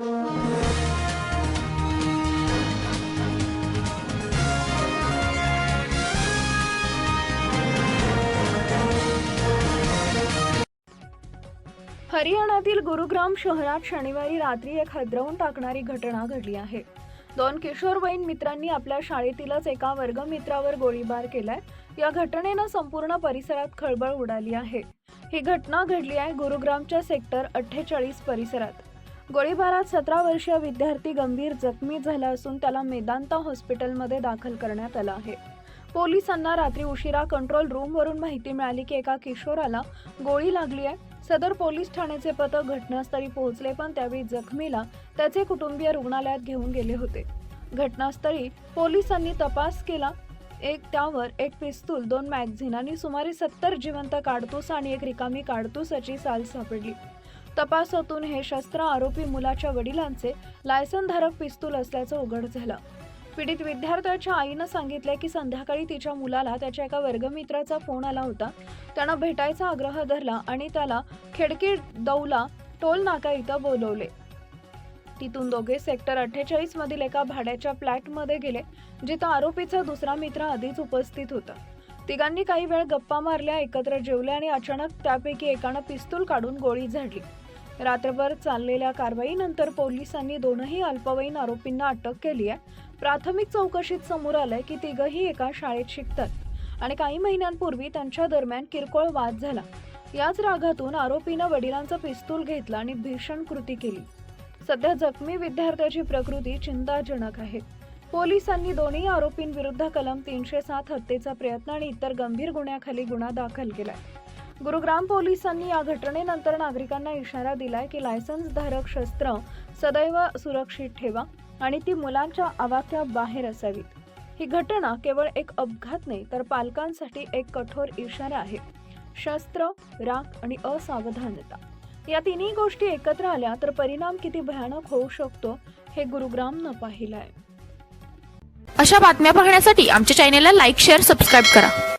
हरियाणातील गुरुग्राम शहरात शनिवारी रात्री एक हदरवून टाकणारी घटना घडली आहे. दोन किशोरवयीन मित्रांनी आपल्या शाळेतीलच एका वर्गमित्रावर गोळीबार केलाय. या घटनेनं संपूर्ण परिसरात खळबळ उडाली आहे. ही घटना घडली आहे गुरुग्रामच्या सेक्टर अठ्ठेचाळीस परिसरात. गोळीबारात सतरा वर्षीय विद्यार्थी गंभीर जखमी झाला असून त्याला मेदांता हॉस्पिटलमध्ये दाखल करण्यात आलं आहे. पोलिसांना रात्री उशिरा कंट्रोल रूमवरून माहिती मिळाली की एका किशोराला गोळी लागली आहे. सदर पोलीस ठाण्याचे पथक घटनास्थळी पोहोचले पण त्यावेळी जखमीला त्याचे कुटुंबीय रुग्णालयात घेऊन गेले होते. घटनास्थळी पोलिसांनी तपास केला. एक त्यावर एक पिस्तूल दोन मॅगझिन आणि सुमारे सत्तर जिवंत काडतूस आणि एक रिकामी काडतूसाची साल सापडली. तपासातून हे शस्त्र आरोपी मुलाच्या वडिलांचे लायसनधारक पिस्तूल असल्याचं उघड झालं. पीडित विद्यार्थ्याच्या आईनं सांगितलं की संध्याकाळी तिच्या मुलाला त्याच्या एका वर्गमित्राचा फोन आला होता. त्यानं भेटायचा आग्रह धरला आणि त्याला खिडकी दौला टोल नाका इथं बोलवले. तिथून दोघे सेक्टर अठ्ठेचाळीस मधील एका भाड्याच्या फ्लॅटमध्ये गेले जिथं आरोपीचा दुसरा मित्र आधीच उपस्थित होता. तिघांनी काही वेळ गप्पा मारल्या एकत्र जेवल्या आणि अचानक त्यापैकी एकानं पिस्तूल काढून गोळी झाडली. रात्रभर चाललेल्या कारवाईनंतर पोलिसांनी दोनही अल्पवयीन आरोपींना अटक केली आहे. प्राथमिक चौकशीत समोर आलंय की तिघही एका शाळेत शिकतात आणि काही महिन्यांपूर्वी त्यांच्या दरम्यान किरकोळ वाद झाला. याच रागातून आरोपीनं वडिलांचं पिस्तूल घेतलं आणि भीषण कृती केली. सध्या जखमी विद्यार्थ्याची प्रकृती चिंताजनक आहे. पोलिसांनी दोन्ही आरोपींविरुद्ध कलम तीनशे सात हत्येचा प्रयत्न आणि इतर गंभीर गुन्ह्याखाली गुन्हा दाखल केलाय. गुरुग्राम पोलिसांनी या घटनेनंतर नागरिकांना इशारा दिलाय की लायसन्सधारक शस्त्र सदैव सुरक्षित ठेवा आणि ती मुलांच्या आवाक्या बाहेर असावीत. ही घटना केवळ एक अपघात नाही तर पालकांसाठी एक कठोर इशारा आहे. शस्त्र राग आणि असावधानता. या तिन्ही गोष्टी एकत्र आल्या तर परिणाम किती भयानक होऊ शकतो हे गुरुग्रामनं पाहिलं आहे अशा बातम्या पाहण्यासाठी आमच्या चॅनेलला लाईक शेअर सबस्क्राईब करा.